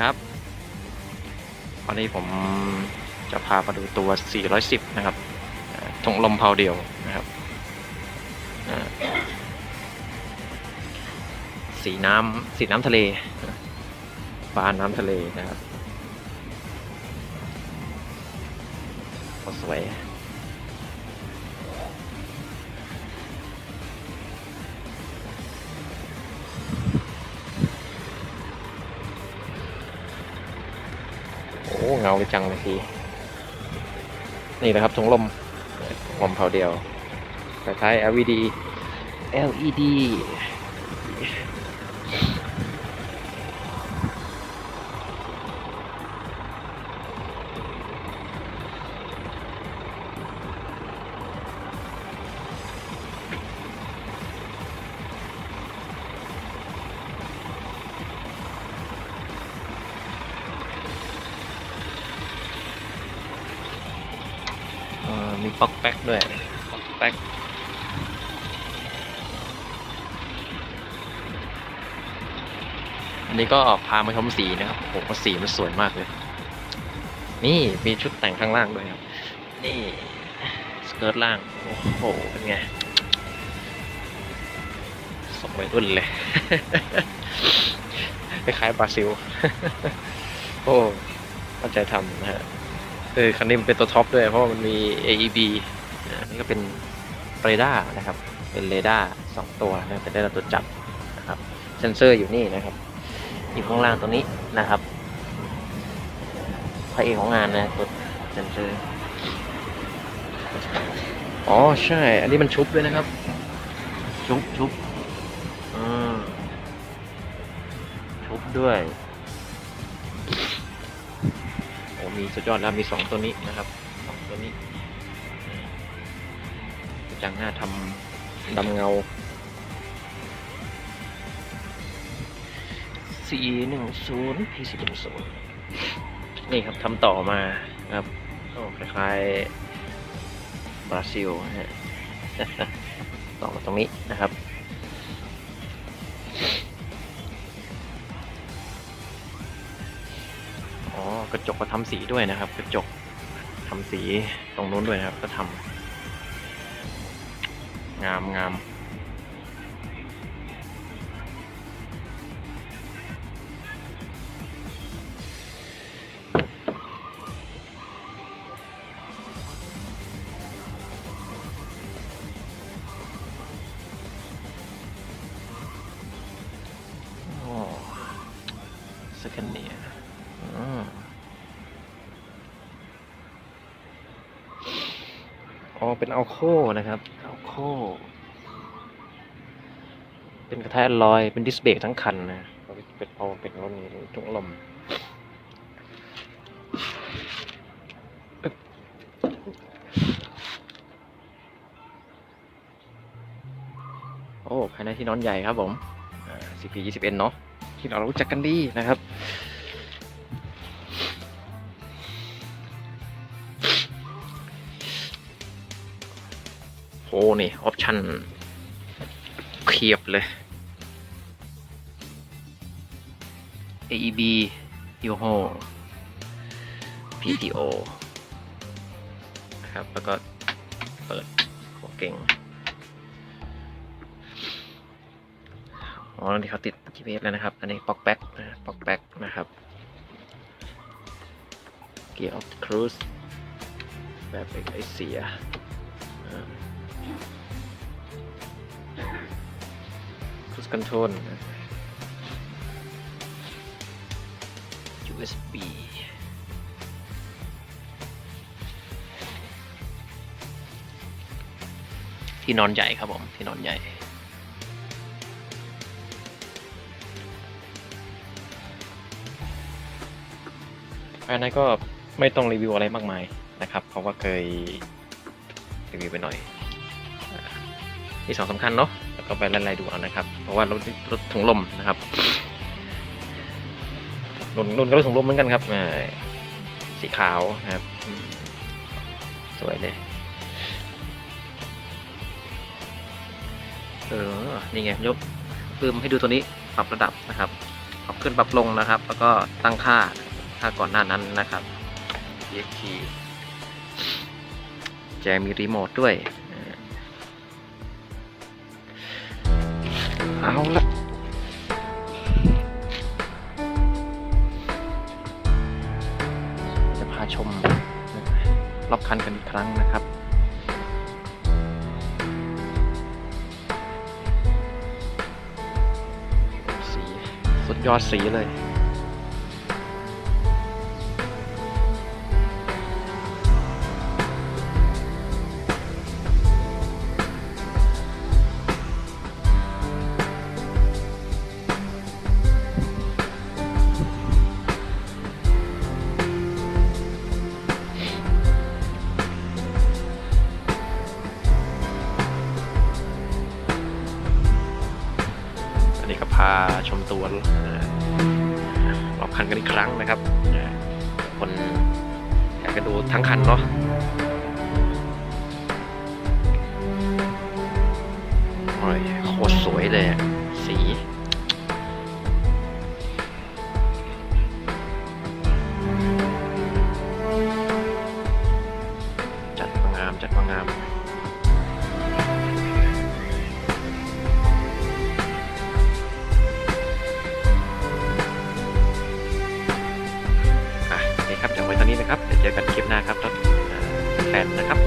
ครับ วันนี้ผมจะพามาดูตัว 410 นะครับอ่าถุงลมเพาเดียวนะครับ สีน้ำสีน้ำทะเลปลาน้ำทะเลนะครับสวย เงาเลยจังเลยทีนี่นะครับถุงลมถุงลมเผาเดียวคล้าย LED LED ป๊อกแป๊กด้วยป๊อกแป๊กอันนี้ก็พามาชมสีนะครับโอ้โหสีมันสวยมากเลย นี่มีชุดแต่งข้างล่างด้วยครับ นี่สเกิร์ตล่าง โอ้โห เป็นไงสมวัยรุ่นเลยคล้ายๆบราซิล โอ้เข้าใจทำนะฮะ คือคันนี้มันเป็นตัวท็อปด้วยเพราะว่ามันมี AEB อ่านี่ก็เป็นเรดาร์นะครับ เป็นเรดาร์สองตัวนะเป็นเรดาร์ตัวจับนะครับ เซนเซอร์อยู่นี่นะครับ อยู่ข้างล่างตัวนี้นะครับพระเอกของงานนะตัวเซนเซอร์ อ๋อใช่ อันนี้มันชุบด้วยนะครับ ชุบชุบอืมชุบด้วยโอ้ มีสุดยอดแล้วมีสองตัวนี้นะครับสองตัวนี้จังหน้าทำดำเงา C หนึ่งศูนย์ P สิบหนึ่งศูนย์นี่ครับทำต่อมาครับโอ้คล้ายๆบราซิลนะฮะต่อมาตรงนี้นะครับ กระจกก็ทำสีด้วยนะครับ กระจกทำสีตรงนู้นด้วยนะครับ ก็ทำงามงามโอ้สแกนเนีย เป็นอัลโคนะครับอัลโคเป็นกระแทกลอยเป็นดิสเบรกทั้งคันนะเป็นพอเป็นรถนี้ถุงลมโอ้ภายในที่นอนใหญ่ครับผมอ่า CP 21เนาะที่เรารู้จักกันดีนะครับ โอ้นี่ออปชั่นเพียบเลย AEB Yoho PTO นะครับ แล้วก็เปิดหัวเก่ง อ๋อนี่เขาติด GPS แล้วนะครับ อันนี้ปอกแบ็กนะปอกแบ็กนะครับเกียร์ออฟครูซแบบไอเสีย control USB ที่นอนใหญ่ครับผม ที่นอนใหญ่ภายในก็ไม่ต้องรีวิวอะไรมากมายนะครับ เพราะว่าเคยรีวิวไปหน่อยมีสองสำคัญเนาะ ก็ไปไล่ๆดูเอานะครับ เพราะว่ารถรถถุงลมนะครับรุ่นรุ่นก็รถถุงลมเหมือนกันครับสีขาวนะครับ สวยเลยเออ นี่ไงยกเพิ่มให้ดูตัวนี้ปรับระดับนะครับครับขึ้นปรับลงนะครับ แล้วก็ตั้งค่าค่าก่อนหน้านั้นนะครับ EXT แจมีรีโมทด้วย เอาละจะพาชมรอบคันกันอีกครั้งนะครับสีสุดยอดสีเลย ชมตัวรอบคันกันอีกครั้งนะครับคนอยากจะดูทั้งคันเนาะโอ้ยโคตรสวยเลยสี เจอกันคลิปหน้าครับท่านแฟนนะครับ